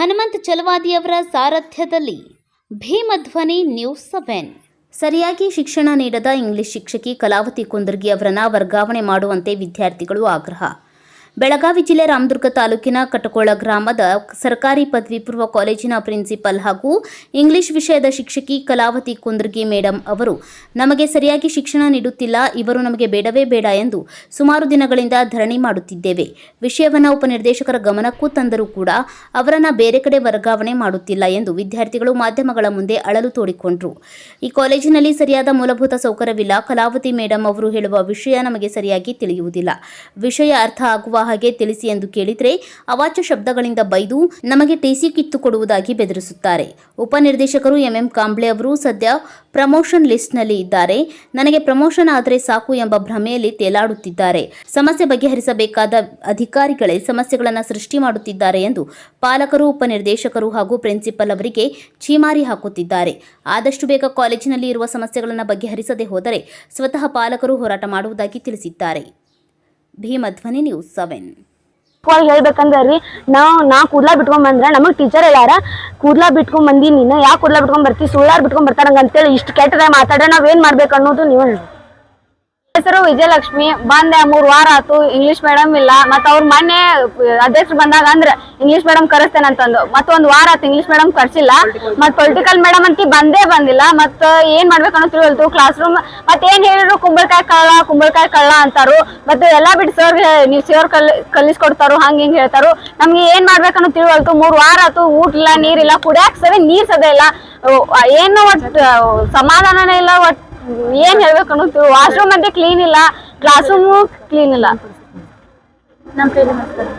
ಹನುಮಂತ್ ಚಲವಾದಿಯವರ ಸಾರಥ್ಯದಲ್ಲಿ Bhimadhwani news seven. ಸರಿಯಾಗಿ ಶಿಕ್ಷಣ ನೀಡದ ಇಂಗ್ಲಿಷ್ ಶಿಕ್ಷಕಿ ಕಲಾವತಿ ಕುಂದರ್ಗಿ ಅವರನ್ನ ವರ್ಗಾವಣೆ ಮಾಡುವಂತೆ ವಿದ್ಯಾರ್ಥಿಗಳು ಆಗ್ರಹ. ಬೆಳಗಾವಿ ಜಿಲ್ಲೆ ರಾಮದುರ್ಗ ತಾಲೂಕಿನ ಕಟಕೋಳ ಗ್ರಾಮದ ಸರ್ಕಾರಿ ಪದವಿ ಪೂರ್ವ ಕಾಲೇಜಿನ ಪ್ರಿನ್ಸಿಪಲ್ ಹಾಗೂ ಇಂಗ್ಲಿಷ್ ವಿಷಯದ ಶಿಕ್ಷಕಿ ಕಲಾವತಿ ಕುಂದ್ರಗಿ ಮೇಡಂ ಅವರು, ನಮಗೆ ಸರಿಯಾಗಿ ಶಿಕ್ಷಣ ನೀಡುತ್ತಿಲ್ಲ, ಇವರು ನಮಗೆ ಬೇಡವೇ ಬೇಡ ಎಂದು ಸುಮಾರು ದಿನಗಳಿಂದ ಧರಣಿ ಮಾಡುತ್ತಿದ್ದೇವೆ. ವಿಷಯವನ್ನು ಉಪನಿರ್ದೇಶಕರ ಗಮನಕ್ಕೂ ತಂದರೂ ಕೂಡ ಅವರನ್ನು ಬೇರೆ ಕಡೆ ವರ್ಗಾವಣೆ ಮಾಡುತ್ತಿಲ್ಲ ಎಂದು ವಿದ್ಯಾರ್ಥಿಗಳು ಮಾಧ್ಯಮಗಳ ಮುಂದೆ ಅಳಲು ತೋಡಿಕೊಂಡರು. ಈ ಕಾಲೇಜಿನಲ್ಲಿ ಸರಿಯಾದ ಮೂಲಭೂತ ಸೌಕರ್ಯವಿಲ್ಲ. ಕಲಾವತಿ ಮೇಡಂ ಅವರು ಹೇಳುವ ವಿಷಯ ನಮಗೆ ಸರಿಯಾಗಿ ತಿಳಿಯುವುದಿಲ್ಲ. ವಿಷಯ ಅರ್ಥ ಆಗುವ ಹಾಗೆ ತಿಳಿಸಿ ಎಂದು ಕೇಳಿದರೆ ಅವಾಚ್ಯ ಶಬ್ದಗಳಿಂದ ಬೈದು ನಮಗೆ ಟಿಸಿ ಕಿತ್ತು ಕೊಡುವುದಾಗಿ ಬೆದರಿಸುತ್ತಾರೆ. ಉಪನಿರ್ದೇಶಕರು ಎಂಎಂ ಕಾಂಬ್ಳೆ ಅವರು ಸದ್ಯ ಪ್ರಮೋಷನ್ ಲಿಸ್ಟ್ನಲ್ಲಿ ಇದ್ದಾರೆ. ನನಗೆ ಪ್ರಮೋಷನ್ ಆದರೆ ಸಾಕು ಎಂಬ ಭ್ರಮೆಯಲ್ಲಿ ತೇಲಾಡುತ್ತಿದ್ದಾರೆ. ಸಮಸ್ಯೆ ಬಗೆಹರಿಸಬೇಕಾದ ಅಧಿಕಾರಿಗಳೇ ಸಮಸ್ಯೆಗಳನ್ನು ಸೃಷ್ಟಿ ಮಾಡುತ್ತಿದ್ದಾರೆ ಎಂದು ಪಾಲಕರು ಉಪನಿರ್ದೇಶಕರು ಹಾಗೂ ಪ್ರಿನ್ಸಿಪಲ್ ಅವರಿಗೆ ಛೀಮಾರಿ ಹಾಕುತ್ತಿದ್ದಾರೆ. ಆದಷ್ಟು ಬೇಗ ಕಾಲೇಜಿನಲ್ಲಿ ಇರುವ ಸಮಸ್ಯೆಗಳನ್ನು ಬಗೆಹರಿಸದೆ ಹೋದರೆ ಸ್ವತಃ ಪಾಲಕರು ಹೋರಾಟ ಮಾಡುವುದಾಗಿ ತಿಳಿಸಿದ್ದಾರೆ. ಭೀಮಧ್ವನಿ ನ್ಯೂಸ್ ಸೆವೆನ್ ಹೇಳ್ಬೇಕಂದ್ರ ರೀ ನಾವು ನಾ ಕೂದ್ಲಾ ಬಿಟ್ಕೊಂಡ್ ಬಂದ್ರ ನಮಗ್ ಟೀಚರ್ ಹೇಳ್ಯಾರ ಕೂದ್ಲಾ ಬಿಟ್ಕೊಂಡ್ ಬಂದಿ ನೀನು ಯಾಕೆ ಕೂದ್ಲಾ ಬಿಟ್ಕೊಂಡ್ ಬರ್ತಿ ಸುಳ್ಳಾರ್ ಬಿಟ್ಕೊಂಡ್ ಬರ್ತಾರಂಗ ಅಂತೇಳಿ ಇಷ್ಟು ಕೆಟ್ಟದ ಮಾತಾಡ್ರೆ ನಾವ್ ಏನ್ ಮಾಡ್ಬೇಕು ಅನ್ನೋದು ನೀವು ಹೇಳಿ ಹೆಸರು ವಿಜಯಲಕ್ಷ್ಮಿ ಬಂದೆ ಮೂರ್ ವಾರ ಆತು ಇಂಗ್ಲಿಷ್ ಮೇಡಮ್ ಇಲ್ಲ ಮತ್ತ ಅವ್ರ ಮೊನ್ನೆ ಅಧ್ಯಕ್ಷರು ಬಂದಾಗ ಅಂದ್ರ ಇಂಗ್ಲಿಷ್ ಮೇಡಮ್ ಕರೆಸ್ತೇನೆ ಅಂತಂದು ಮತ್ತ ಒಂದ್ ವಾರ ಆತು ಇಂಗ್ಲಿಷ್ ಮೇಡಮ್ ಕರ್ಸಿಲ್ಲ ಮತ್ ಪೊಲಿಟಿಕಲ್ ಮೇಡಮ್ ಅಂತ ಬಂದೇ ಬಂದಿಲ್ಲ ಮತ್ತ ಏನ್ ಮಾಡ್ಬೇಕು ಅನ್ನೋ ತಿಳಿಯಲ್ತು ಕ್ಲಾಸ್ ರೂಮ್ ಮತ್ ಏನ್ ಹೇಳಿದ್ರು ಕುಂಬಳಕಾಯಿ ಕಳ್ಳ ಕುಂಬಳಕಾಯಿ ಕಳ್ಳ ಅಂತಾರು, ಮತ್ತೆ ಎಲ್ಲಾ ಬಿಟ್ಟು ಸರ್ ನೀವು ಸೇವರ್ ಕಲ್, ಕಲಿಸ್ಕೊಡ್ತಾರು, ಹಂಗ ಹಿಂಗ್ ಹೇಳ್ತಾರು, ನಮ್ಗೆ ಏನ್ ಮಾಡ್ಬೇಕನ್ನೋ ತಿಳಿವಲ್ತು ಮೂರ್ ವಾರ ಆತು, ಊಟ ಇಲ್ಲ ನೀರಿಲ್ಲ ಕುಡಿಯಾಕ ಸರಿ ನೀರ್ ಸದ ಇಲ್ಲ. ಏನು ಒಟ್ ಸಮಾಧಾನನೇ ಇಲ್ಲ, ಒಟ್ ಏನ್ ಹೇಳ್ಬೇಕು ಅನ್ನೋದು ವಾಶ್ರೂಮ್ ಅಂತ ಕ್ಲೀನ್ ಇಲ್ಲ ಕ್ಲಾಸ್ ರೂಮು ಕ್ಲೀನ್ ಇಲ್ಲ